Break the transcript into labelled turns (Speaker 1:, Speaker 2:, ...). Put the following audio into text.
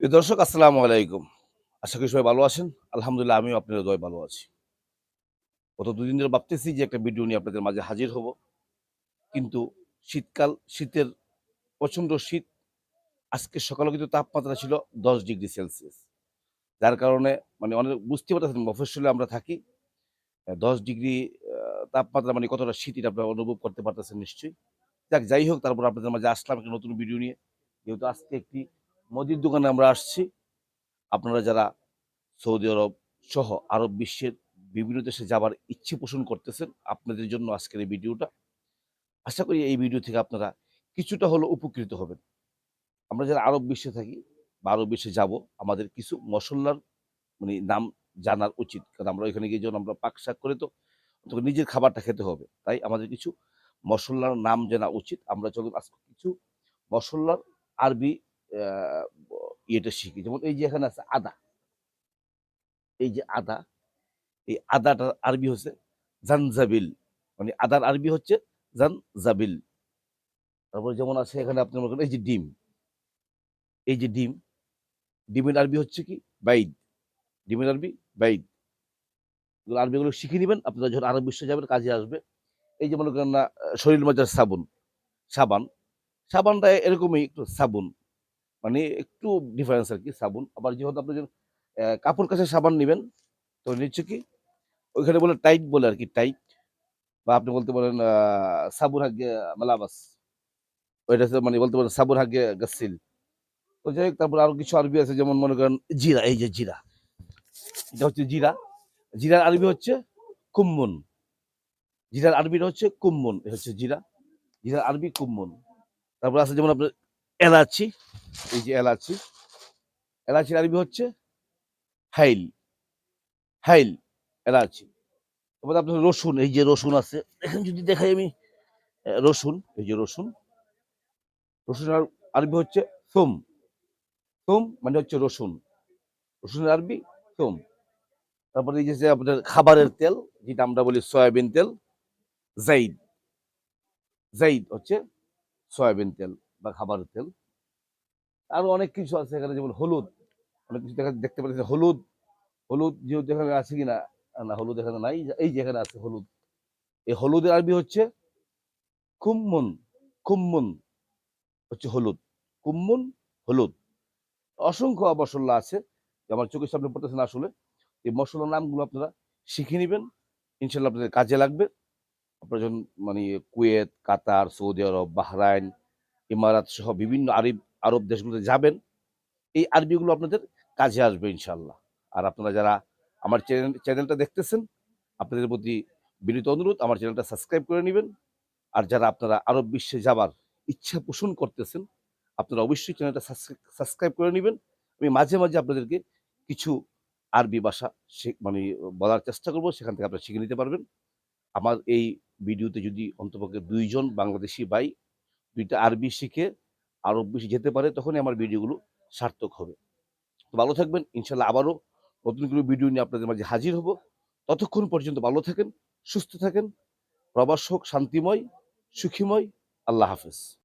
Speaker 1: দর্শক, আসসালামু আলাইকুম। আশা করি সবাই ভালো আছেন। আলহামদুলিল্লাহ, আমিও আপনাদের দয় ভালো আছি। গত দুদিন ধরে ভাবতেছি যে একটা ভিডিও নিয়ে আপনাদের মাঝে হাজির হব। কিন্তু শীতকাল, শীতের প্রচণ্ড শীত। আজকে সকালে কিন্তু তাপমাত্রা ছিল দশ ডিগ্রি সেলসিয়াস। যার কারণে মানে অনেক বুঝতে পারতেছেন, মফস্বলে আমরা থাকি। দশ ডিগ্রি তাপমাত্রা মানে কতটা শীত এটা আপনারা অনুভব করতে পারতেছেন নিশ্চয়ই। যাক, যাই হোক, তারপর আপনাদের মাঝে আসলাম একটা নতুন ভিডিও নিয়ে। যেহেতু আজকে একটি মুদির দোকানে আমরা আসছি। আপনারা যারা সৌদি আরব সহ আরব বিশ্বের বিভিন্ন দেশে যাবার ইচ্ছে পোষণ করতেছেন, আপনাদের জন্য আজকের এই ভিডিওটা। আশা করি এই ভিডিও থেকে আপনারা কিছুটা হলো উপকৃত হবেন। আমরা যারা আরব বিশ্বে থাকি বা আরব বিশ্বে যাব, আমাদের কিছু মশলার মানে নাম জানার উচিত। কারণ আমরা এখানে গিয়ে যখন আমরা পাক শাক করে তো তখন নিজের খাবারটা খেতে হবে। তাই আমাদের কিছু মশলার নাম জানা উচিত। আমরা চলুন আজকে কিছু মশলার আরবি ইয়েটা শিখি। যেমন এই যে এখানে আছে আদা। এই যে আদা, এই আদাটার আরবি হচ্ছে জানজাবিল। মানে আদার আরবি হচ্ছে জানজাবিল। তারপরে যেমন আছে এখানে আপনি মনে করেন এই যে ডিম। এই যে ডিম, ডিমের আরবি হচ্ছে কি? বাইদ। ডিমের আরবি বাইদ। এগুলো আরবিগুলো শিখে নেবেন, আপনারা যখন আরব বিশ্বে যাবেন, কাজে আসবে। এই যে মনে করেন না শরীর মজার সাবুন, সাবান। সাবানটা এরকমই একটু সাবুন। মানে একটু ডিফারেন্স আর কি সাবুন। আবার যেহেতু আপনি কাপড় কাছে সাবান নেবেন, তো নিচ্ছে কি? ওইখানে বলে টাইট বলে আর কি টাইট বা আপনি বলতে পারেন সাবুন হাগে, মালাবাস। ওইটা মানে বলতে পারেন সাবুন হাগে গাসিল। তো যাই হোক, তারপর আরও কিছু আরবি আছে, যেমন মনে করেন জিরা, এই যে জিরা। এটা হচ্ছে জিরা। জিরার আরবি হচ্ছে কুম্মন। জিরার আরবিটা হচ্ছে কুম্মন, এটা হচ্ছে জিরা। জিরার আরবি কুম্মন। তারপর আছে যেমন আপনার এলাচি। এই যে এলাচি, এলাচির আরবি হচ্ছে হাইল। হাইল, এলাচি। তারপরে আপনার রসুন, এই যে রসুন আছে দেখেন যদি দেখাই আমি রসুন, এই যে রসুন। রসুন আরবি হচ্ছে সোম। সোম মানে হচ্ছে রসুন। রসুনের আরবি সোম। তারপরে এই যে আপনার খাবারের তেল, যেটা আমরা বলি সয়াবিন তেল, জাইদ। জাইদ হচ্ছে সয়াবিন তেল বা খাবারের তেল। আরও অনেক কিছু আছে এখানে, যেমন হলুদ। অনেক কিছু দেখা দেখতে পাচ্ছি হলুদ হলুদ যেহেতু এখানে আছে কিনা, না, হলুদ এখানে নাই এই যে এখানে আছে হলুদ। এই হলুদের আরবি হচ্ছে কুম্মন কুম্মন হচ্ছে হলুদ, কুম্মন হলুদ। অসংখ্য মশলা আছে আমার চোখের সামনে পড়তেছে না আসলে। এই মশলার নামগুলো আপনারা শিখে নেবেন, ইনশাল্লাহ আপনাদের কাজে লাগবে। আপনারা যখন মানে Kuwait, Qatar, Saudi Arab, Bahrain ইমারাত সহ বিভিন্ন আরব আরব দেশগুলোতে যাবেন, এই আরবিগুলো আপনাদের কাজে আসবে ইনশাল্লাহ আর আপনারা যারা আমার চ্যানেল, চ্যানেলটা দেখতেছেন, আপনাদের প্রতি বিনীত অনুরোধ, আমার চ্যানেলটা সাবস্ক্রাইব করে নেবেন। আর যারা আপনারা আরব বিশ্বে যাবার ইচ্ছা পোষণ করতেছেন, আপনারা অবশ্যই চ্যানেলটা সাবস্ক্রাইব করে নেবেন। আমি মাঝে মাঝে আপনাদেরকে কিছু আরবি ভাষা মানে বলার চেষ্টা করব, সেখান থেকে আপনারা শিখে নিতে পারবেন। আমার এই ভিডিওতে যদি অন্তপক্ষে দুইজন বাংলাদেশি ভাই, দুইটা আরবি শিখে আরব বেশি যেতে পারে, তখনই আমার ভিডিওগুলো সার্থক হবে। ভালো থাকবেন ইনশাল্লাহ আবারও নতুন কোনো ভিডিও নিয়ে আপনাদের মাঝে হাজির হব। ততক্ষণ পর্যন্ত ভালো থাকেন, সুস্থ থাকেন, প্রবাস হোক, শান্তিময়, সুখীময়, আল্লাহ হাফেজ।